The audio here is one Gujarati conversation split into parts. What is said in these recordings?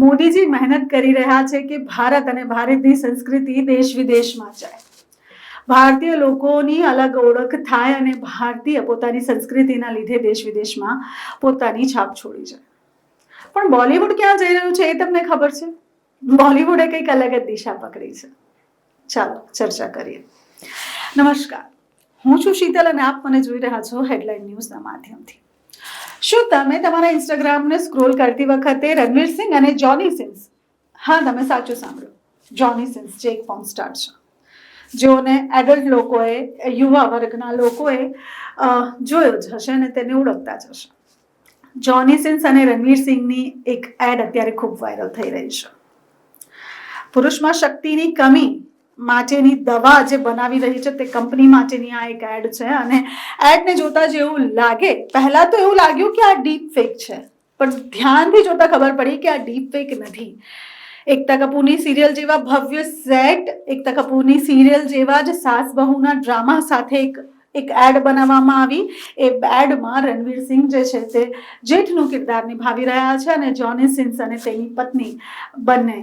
મોદીજી મહેનત કરી રહ્યા છે કે ભારત અને ભારતની સંસ્કૃતિ દેશ વિદેશમાં જાય. ભારતીય લોકોની અલગ ઓળખ થાય અને ભારતીય પોતાની સંસ્કૃતિના લીધે દેશ વિદેશમાં પોતાની છાપ છોડી જાય. પણ બોલિવૂડ ક્યાં જઈ રહ્યું છે એ તમને ખબર છે? બોલિવૂડે કંઈક અલગ જ દિશા પકડી છે. ચાલો, ચર્ચા કરીએ. નમસ્કાર. હું છું શીતલ અને આપ મને જોઈ રહ્યા છો હેડલાઇન ન્યૂઝના માધ્યમથી. શું તમે તમારા ઇન્સ્ટાગ્રામને સ્ક્રોલ કરતી વખતે રણવીર સિંહ અને જોની સિન્સ હા, તમે સાચું સાંભળ્યું. જોની સિન્સ જે એક ફોર્મ સ્ટાર છે. જેઓને એડલ્ટ લોકોએ, યુવા વર્ગના લોકોએ જોયો જ હશે અને તેને ઓળખતા જ હશે. જોની સિન્સ અને રણવીર સિંહની એક એડ અત્યારે ખૂબ વાયરલ થઈ રહી છે. પુરુષમાં શક્તિની કમી માટેની દવા જે બનાવી રહી છે તે કંપની માટેની આ એક એડ છે અને એડને જોતા જ એવું લાગે. પહેલા તો એવું લાગ્યું કે આ ડીપ ફેક છે, પણ ધ્યાનથી જોતા ખબર પડી કે આ ડીપ ફેક નથી. એકતા કપૂરની સિરિયલ જેવા ભવ્ય સેટ એકતા કપૂરની સિરિયલ જેવા જ સાસ બહુના ડ્રામા સાથે એક એક એડ બનાવવામાં આવી. એ એડમાં રણવીર સિંહ જે છે તે જેઠનું કિરદાર નિભાવી રહ્યા છે અને જોની સિન્સ અને તેની પત્ની બંને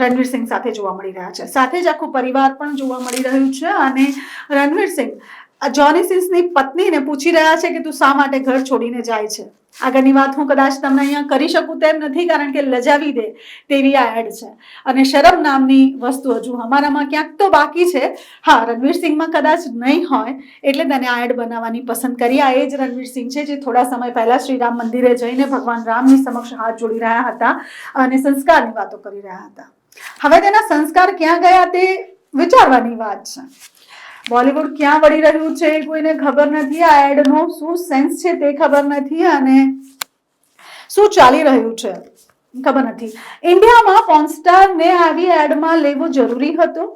રણવીર સિંહ સાથે જોવા મળી રહ્યા છે. સાથે જ આખું પરિવાર પણ જોવા મળી રહ્યું છે અને રણવીર સિંહ આ જોનિસિસની પત્નીને પૂછી રહ્યા છે કે તું શા માટે ઘર છોડીને જાય છે? આગળની વાત હું કદાચ તમને અહીંયા કરી શકું તેમ નથી, કારણ કે લજાવી દે તેવી આ એડ છે. અને શરમ નામની વસ્તુ હજુ અમારામાં ક્યાંક તો બાકી છે. હા, રણવીર સિંહમાં કદાચ નહીં હોય, એટલે તેને આ એડ બનાવવાની પસંદ કરી. આ એ જ રણવીર સિંહ છે જે થોડા સમય પહેલાં શ્રીરામ મંદિરે જઈને ભગવાન રામની સમક્ષ હાથ જોડી રહ્યા હતા અને સંસ્કારની વાતો કરી રહ્યા હતા. હવે તેના સંસ્કાર ક્યાં ગયા તે વિચારવાની વાત છે. બોલિવૂડ ક્યાં વળી રહ્યું છે એ કોઈને ખબર નથી. આ એડનો શું સેન્સ છે તે ખબર નથી અને શું ચાલી રહ્યું છે ખબર નથી. ઇન્ડિયામાં પોન્સ્ટારને આવી એડમાં લેવો જરૂરી હતું?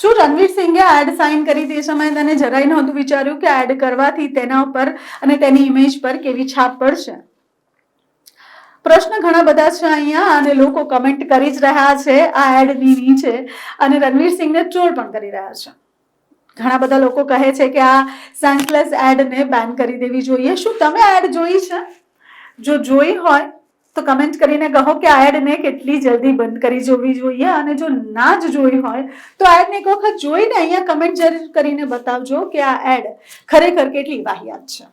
શું રણવીર સિંઘે એડ સાઇન કરી તે સમયે તેને જરાય નહોતું વિચાર્યું કે એડ કરવાથી તેના ઉપર અને તેની ઇમેજ પર કેવી છાપ પડશે? પ્રશ્ન ઘણા બધા છે અહીંયા અને લોકો કમેન્ટ કરી જ રહ્યા છે. આ એડની નીચે અને રણવીર સિંહને ટ્રોલ પણ કરી રહ્યા છે. ઘણા બધા લોકો કહે છે કે આ સેન્સલેસ એડને બેન કરી દેવી જોઈએ. શું તમે એડ જોઈ છે? જો જોઈ હોય, તો કમેન્ટ કરીને કહો કે આ એડને કેટલી જલ્દી બંધ કરી જોવી જોઈએ અને જો ના જ જોઈ હોય, તો એડને એક વખત જોઈને અહીંયા કમેન્ટ જરૂર કરીને બતાવજો કે આ એડ ખરેખર કેટલી વાહિયાત છે.